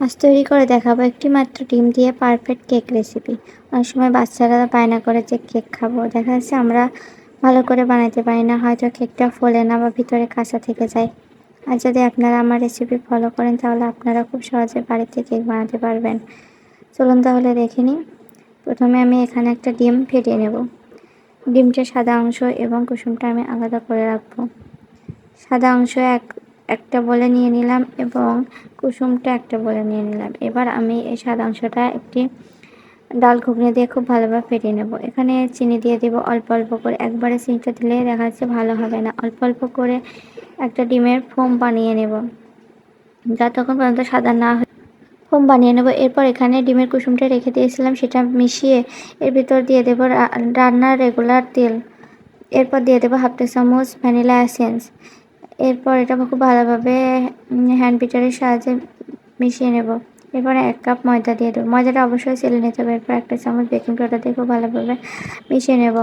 আজ তৈরি করে দেখাবো একটি মাত্র ডিম দিয়ে পারফেক্ট কেক রেসিপি অনেক সময় বাচ্চারা বায়না করে যে কেক খাব। দেখা যাচ্ছে আমরা ভালো করে বানাতে পারি না, হয়তো কেকটা ফোলে না বা ভিতরে কাঁচা থেকে যায়। আর যদি আপনারা আমার রেসিপি ফলো করেন, তাহলে আপনারা খুব সহজে বাড়িতে কেক বানাতে পারবেন। চলুন তাহলে দেখে নিই। প্রথমে আমি এখানে একটা ডিম ফেটিয়ে নেব। ডিমটা সাদা অংশ এবং কুসুমটা আমি আলাদা করে রাখব। সাদা অংশ এক একটা বলে নিয়ে নিলাম এবং কুসুমটা একটা বলে নিয়ে নিলাম। এবার আমি এই সাদা অংশটা একটি ডাল ঘুগনি দিয়ে খুব ভালোভাবে ফেটিয়ে নেব। এখানে চিনি দিয়ে দেব অল্প অল্প করে। একবারে চিনিটা দিলে দেখা যাচ্ছে ভালো হবে না। অল্প অল্প করে একটা ডিমের ফোম বানিয়ে নেব। যতক্ষণ পর্যন্ত সাদা না হয় ফোম বানিয়ে নেব। এরপর এখানে ডিমের কুসুমটা রেখে দিয়েছিলাম। সেটা মিশিয়ে এর ভিতর দিয়ে দেবো রান্নার রেগুলার তেল। এরপর দিয়ে দেবো হাফ টি চামচ ভ্যানিলা এসেন্স। এরপর এটা খুব ভালোভাবে হ্যান্ড বিটারের সাহায্যে মিশিয়ে নেব। এরপর এক কাপ ময়দা দিয়ে দেবো। ময়দাটা অবশ্যই সেলে নিতে হবে। এরপর একটা চামচ বেকিং পাউডার দিয়ে খুব ভালোভাবে মিশিয়ে নেব।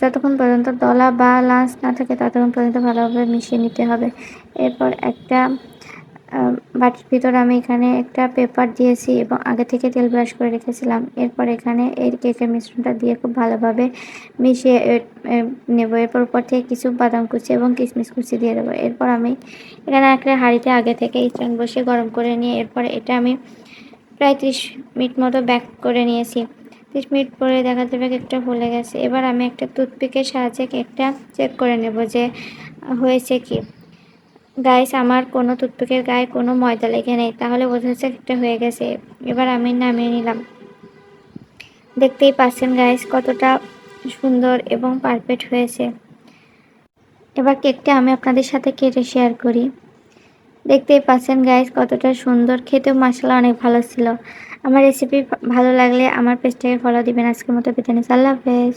যতক্ষণ পর্যন্ত দলা বা লাঞ্চ না থাকে, ততক্ষণ পর্যন্ত ভালোভাবে মিশিয়ে নিতে হবে। এরপর একটা বাটির ভিতর আমি এখানে একটা পেপার দিয়েছি এবং আগে থেকে তেল ব্রাশ করে রেখেছিলাম। এরপর এখানে এই কেকের মিশ্রণটা দিয়ে খুব ভালোভাবে মিশিয়ে নেব। এরপর উপর থেকে কিছু বাদাম কুচি এবং কিশমিশ কুচি দিয়ে দেবো। এরপর আমি এখানে একটা হাঁড়িতে আগে থেকে স্ট্যান্ড বসে গরম করে নিয়ে, এরপর এটা আমি প্রায় ত্রিশ মিনিট মতো ব্যাক করে নিয়েছি। ত্রিশ মিনিট পরে দেখা যাবে কেকটা ফুলে গেছে। এবার আমি একটা টুথপিকের সাহায্যে কেকটা চেক করে নেব যে হয়েছে কি। গাইস, আমার কোনো টুথপিকের গায়ে কোনো ময়দা লেগে নেই। তাহলে বোঝা যাচ্ছে কেকটা হয়ে গেছে। এবার আমি নামিয়ে নিলাম। দেখতেই পাচ্ছেন গাইস, কতটা সুন্দর এবং পারফেক্ট হয়েছে। এবার কেকটা আমি আপনাদের সাথে কেটে শেয়ার করি। দেখতেই পাচ্ছেন গাইস, কতটা সুন্দর। খেতেও মশলা অনেক ভালো ছিল। আমার রেসিপি ভালো লাগলে আমার পেজটাকে ফলো দিবেন। আজকের মতো বিদায় আল্লাহ হাফেজ।